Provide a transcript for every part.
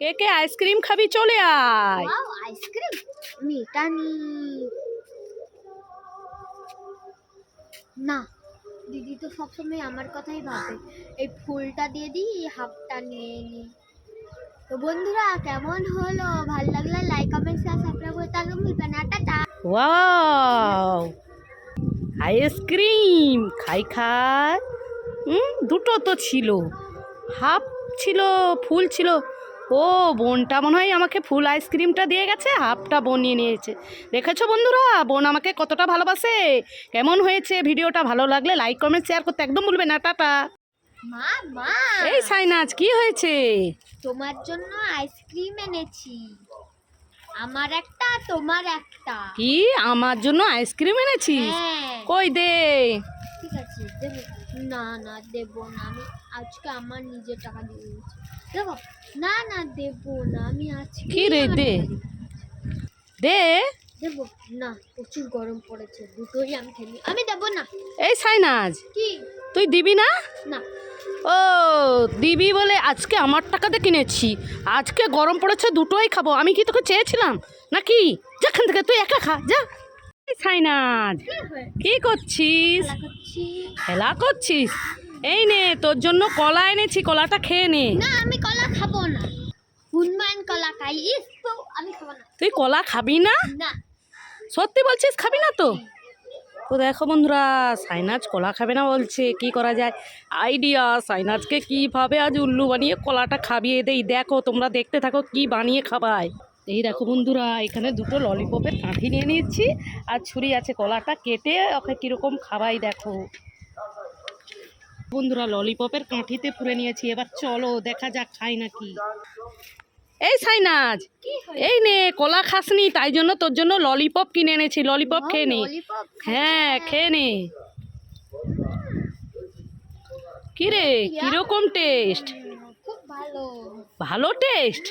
কে কে ice cream খাবি চলে আয়। আইসক্রিম? এটা নি দিদি তো সবসময় আমার কথাই ভাবে। এই ফুলটা দিয়ে দিই এই হাফটা নিয়ে নি। তো বন্ধুরা কেমন হলো? ভালো লাগলে লাইক কমেন্ট শেয়ার সাবস্ক্রাইব করতে একদম ভুলবেন না। টাটা। ওয়াও আইসক্রিম খাই খাই। হুম দুটো তো ছিল। হাফ ছিল ফুল ছিল। ও বোনটা মনে হয় আমাকে ফুল আইসক্রিমটা দিয়ে গেছে হাফটা বোন নিয়ে নিয়েছে। দেখেছ বন্ধুরা বোন আমাকে কতটা ভালোবাসে? কেমন হয়েছে? ভিডিওটা ভালো লাগলে লাইক কমেন্ট শেয়ার করতে একদম ভুলবে না টাটা। এই সাইনাজ কি হয়েছে? তোমার জন্য আইসক্রিম এনেছি। আমার একটা তোমার একটা। কি? আমার জন্য আইসক্রিম এনেছিস? হ্যাঁ। কই দে? আছে দেবো না না দেবো না। আমি আজকে আমার নিজের টাকা দিয়ে দিয়েছি। দেখো না না দেবো না। আমি আজকে কি রে, দে। দে। দেবো? না প্রচুর গরম পড়েছে। দুটোই আমি খেলি আমি দেবো না। এই সাইনাজ কি? তুই দিবি না? না। ও দিবি বলে আজকে আমার টাকাতে কিনেছি। আজকে গরম পড়েছে দুটোই খাব। আমি কি তোকে চেয়েছিলাম? নাকি? যেখান থেকে তুই একা খা যা। সাইনাজ কি করছিস? খেলা করছিস। এই নে তোর জন্য কলা এনেছি কলাটা খেয়ে নে। না আমি কলা খাব না। হুনমান কলা খাই। ইস তো আমি খাব না। তুই কলা খাবি না? না। সত্যি বলছিস খাবি না তো? তো দেখো বন্ধুরা সাইনাজ কলা খাবে না বলছে কি করা যায়? আইডিয়া সাইনাজকে কীভাবে আজ উল্লু বানিয়ে কলাটা খাবিয়ে দেই? দেখো তোমরা দেখতে থাকো কি বানিয়ে খাবায়। এই দেখো বন্ধুরা এখানে দুটো ললিপপের কাঠি নিয়ে নিচ্ছি আর ছুরি আছে কলাটা কেটে ওকে কীরকম খাবাই দেখো। বন্ধুরা ললিপপের কাঠিতে পুরে নিয়েছি। এবার চলো দেখা যাক খাই নাকি। এই সাইনাজ এই নে কলা খাসনি তাই জন্য তোর জন্য ললিপপ কিনে এনেছি। ললিপপ খেয়ে নে। হ্যাঁ খেয়ে নে। কি রে কীরকম টেস্ট ভালো। টেস্ট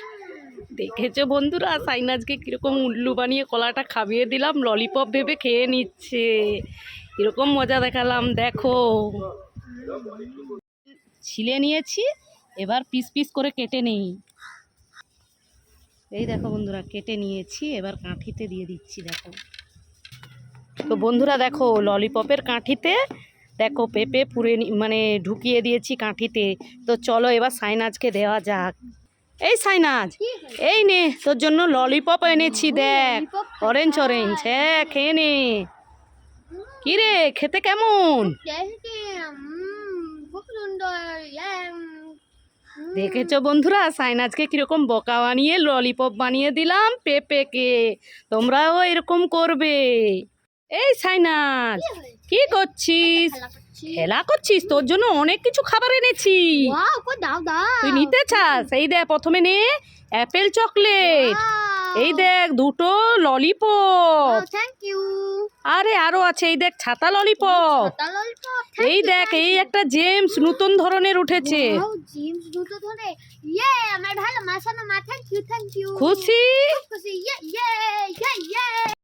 দেখেছ বন্ধুরা? সাইনাজকে কীরকম উল্লু বানিয়ে কলাটা খাবিয়ে দিলাম ললিপপ ভেবে খেয়ে নিচ্ছে। কীরকম মজা দেখালাম, দেখো। ছিলে নিয়েছি, এবার পিস পিস করে কেটে নেই। এই দেখো বন্ধুরা, কেটে নিয়েছি, এবার কাঁঠিতে দিয়ে দিচ্ছি, দেখো। তো বন্ধুরা দেখো ললিপপের কাঁঠিতে দেখো পেঁপে পুরে মানে ঢুকিয়ে দিয়েছি কাঁঠিতে। তো চলো এবার সাইনাজকে দেওয়া যাক। এই সাইনাজ এই নে তোর জন্য ললিপপ এনেছি দেখ। অরেঞ্জ অরেঞ্জ হ্যাঁ। খেয়ে নে। কি রে খেতে কেমন? দেখেছ বন্ধুরা সাইনাজকে কীরকম বোকা বানিয়ে ললিপপ বানিয়ে দিলাম পেঁপেকে। তোমরাও এরকম করবে। এই সাইনাজ কি করছিস? খেলা করছিস? তোর জন্য অনেক কিছু খাবার এনেছি। দাও দাও। তুই নিতে চাস? এই দেখ প্রথমে নে অ্যাপেল চকলেট। এই দেখ দুটো ললিপপ। আরে আরও আছে। এই দেখ ছাতা ললিপপ। এই দেখ এই একটা জেমস নতুন ধরনের উঠেছে। খুশি?